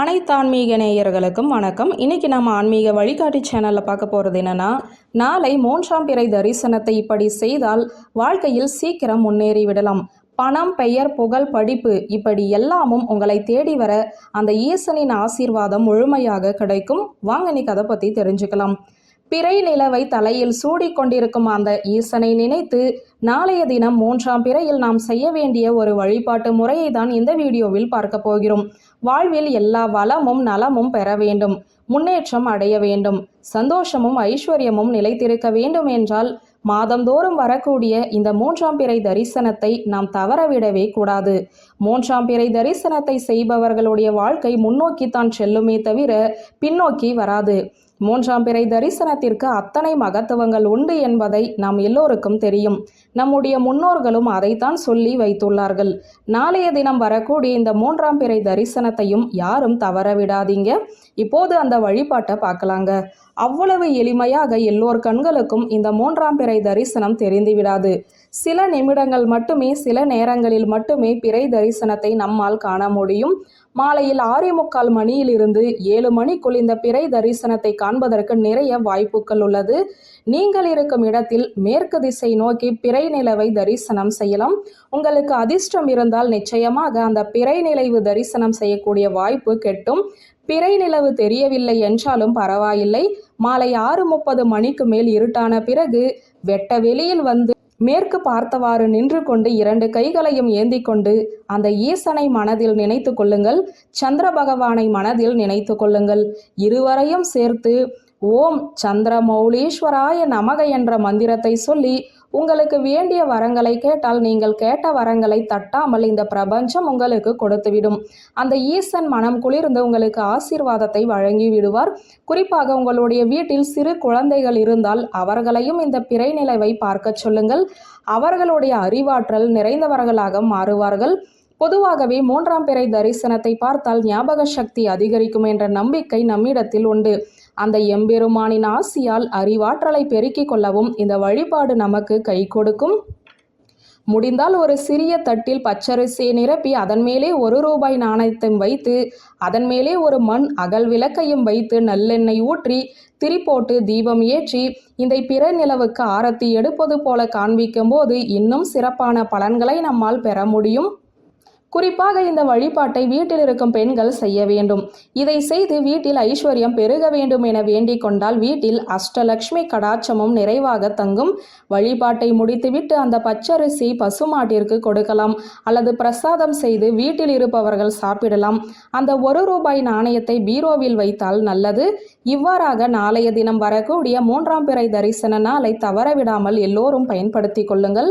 அனைத்து ஆன்மீக நேயர்களுக்கும் வணக்கம். இன்னைக்கு நம்ம ஆன்மீக வழிகாட்டி சேனலில் பார்க்க போகிறது என்னன்னா நாளை மூன்றாம் பிறை தரிசனத்தை இப்படி செய்தால் வாழ்க்கையில் சீக்கிரம் முன்னேறி விடலாம். பணம் பெயர் புகழ் படிப்பு இப்படி எல்லாமும் உங்களை தேடி வர அந்த ஈசனின் ஆசீர்வாதம் முழுமையாக கிடைக்கும். வாங்க நீ கதை பற்றி தெரிஞ்சுக்கலாம். பிறை நிலவை தலையில் சூடிக்கொண்டிருக்கும் அந்த ஈசனை நினைத்து நாளைய தினம் மூன்றாம் பிறையில் நாம் செய்ய வேண்டிய ஒரு வழிபாட்டு முறையை தான் இந்த வீடியோவில் பார்க்க போகிறோம். வாழ்வில் எல்லா வளமும் நலமும் பெற வேண்டும். முன்னேற்றம் அடைய வேண்டும். சந்தோஷமும் ஐஸ்வர்யமும் நிலைத்திருக்க வேண்டும் என்றால் மாதந்தோறும் வரக்கூடிய இந்த மூன்றாம் பிறை தரிசனத்தை நாம் தவறவிடவே கூடாது. மூன்றாம் பிறை தரிசனத்தை செய்பவர்களுடைய வாழ்க்கை முன்னோக்கித்தான் செல்லுமே தவிர பின்னோக்கி வராது. மூன்றாம் பிறை தரிசனத்திற்கு அத்தனை மகத்துவங்கள் உண்டு என்பதை நாம் எல்லோருக்கும் தெரியும். நம்முடைய முன்னோர்களும் அதைத்தான் சொல்லி வைத்துள்ளார்கள். நாளைய தினம் வரக்கூடிய இந்த மூன்றாம் பிறை தரிசனத்தையும் யாரும் தவற விடாதீங்க. இப்போது அந்த வழிபாட்டை பார்க்கலாங்க. அவ்வளவு எளிமையாக எல்லோர் கண்களுக்கும் இந்த மூன்றாம் பிறை தரிசனம் தெரிந்து விடாது. சில நிமிடங்கள் மட்டுமே சில நேரங்களில் மட்டுமே பிறை தரிசனத்தை நம்மால் காண முடியும். மாலையில் ஆறே முக்கால் மணியிலிருந்து ஏழு மணிக்குள் இந்த பிறை தரிசனத்தை காண்பதற்கு நிறைய வாய்ப்புகள் உள்ளது. நீங்கள் இருக்கும் இடத்தில் மேற்கு திசை நோக்கி பிறை நிலவை தரிசனம் செய்யலாம். உங்களுக்கு அதிர்ஷ்டம் இருந்தால் நிச்சயமாக அந்த பிறை நிலைவு தரிசனம் செய்யக்கூடிய வாய்ப்பு கெட்டும். பிறை நிலவு தெரியவில்லை என்றாலும் பரவாயில்லை. மாலை ஆறு முப்பது மணிக்கு மேல் இருட்டான பிறகு வெட்ட வெளியில் வந்து மேற்கு பார்த்தவாறு நின்று கொண்டு இரண்டு கைகளையும் ஏந்தி கொண்டு அந்த ஈசனை மனதில் நினைத்து கொள்ளுங்கள். சந்திர பகவானை மனதில் நினைத்து கொள்ளுங்கள். இருவரையும் சேர்த்து ஓம் சந்திரமௌலீஸ்வராய நமக என்ற மந்திரத்தை சொல்லி உங்களுக்கு வேண்டிய வரங்களை கேட்டால் நீங்கள் கேட்ட வரங்களை தட்டாமல் இந்த பிரபஞ்சம் உங்களுக்கு கொடுத்துவிடும். அந்த ஈசன் மனம் குளிர்ந்து உங்களுக்கு ஆசீர்வாதத்தை வழங்கி விடுவார் குறிப்பாக உங்களுடைய வீட்டில் சிறு குழந்தைகள் இருந்தால் அவர்களையும் இந்த பிறை நிலவை பார்க்க சொல்லுங்கள். அவர்களுடைய அறிவாற்றல் நிறைந்தவர்களாக மாறுவார்கள். பொதுவாகவே மூன்றாம் பிறை தரிசனத்தை பார்த்தால் ஞாபக சக்தி அதிகரிக்கும் என்ற நம்பிக்கை நம்மிடத்தில் உண்டு. அந்த எம்பெருமானின் ஆசியால் அறிவாற்றலை பெருக்கிக் கொள்ளவும் இந்த வழிபாடு நமக்கு கை கொடுக்கும். முடிந்தால் ஒரு சிறிய தட்டில் பச்சரிசியை நிரப்பி அதன் மேலே ஒரு ரூபாய் நாணயத்தையும் வைத்து அதன் மேலே ஒரு மண் அகல் விளக்கையும் வைத்து நல்லெண்ணெய் ஊற்றி திரிப்போட்டு தீபம் ஏற்றி இந்த பிற நிலவுக்கு ஆரத்தி எடுப்பது போல காண்பிக்கும் போது இன்னும் சிறப்பான பலன்களை நம்மால் பெற முடியும். குறிப்பாக இந்த வழிபாட்டை வீட்டில் இருக்கும் பெண்கள் செய்ய வேண்டும். இதை செய்து வீட்டில் ஐஸ்வர்யம் பெருக வேண்டும் என வேண்டிக் கொண்டால் வீட்டில் அஷ்டலக்ஷ்மி கடாட்சமும் நிறைவாக தங்கும். வழிபாட்டை முடித்துவிட்டு அந்த பச்சரிசி பசுமாட்டிற்கு கொடுக்கலாம். அல்லது பிரசாதம் செய்து வீட்டில் இருப்பவர்கள் சாப்பிடலாம். அந்த ஒரு ரூபாய் நாணயத்தை பீரோவில் வைத்தால் நல்லது. இவ்வாறாக நாளைய தினம் வரக்கூடிய மூன்றாம் பிறை தரிசன நாளை தவறவிடாமல் எல்லோரும் பயன்படுத்திக் கொள்ளுங்கள்.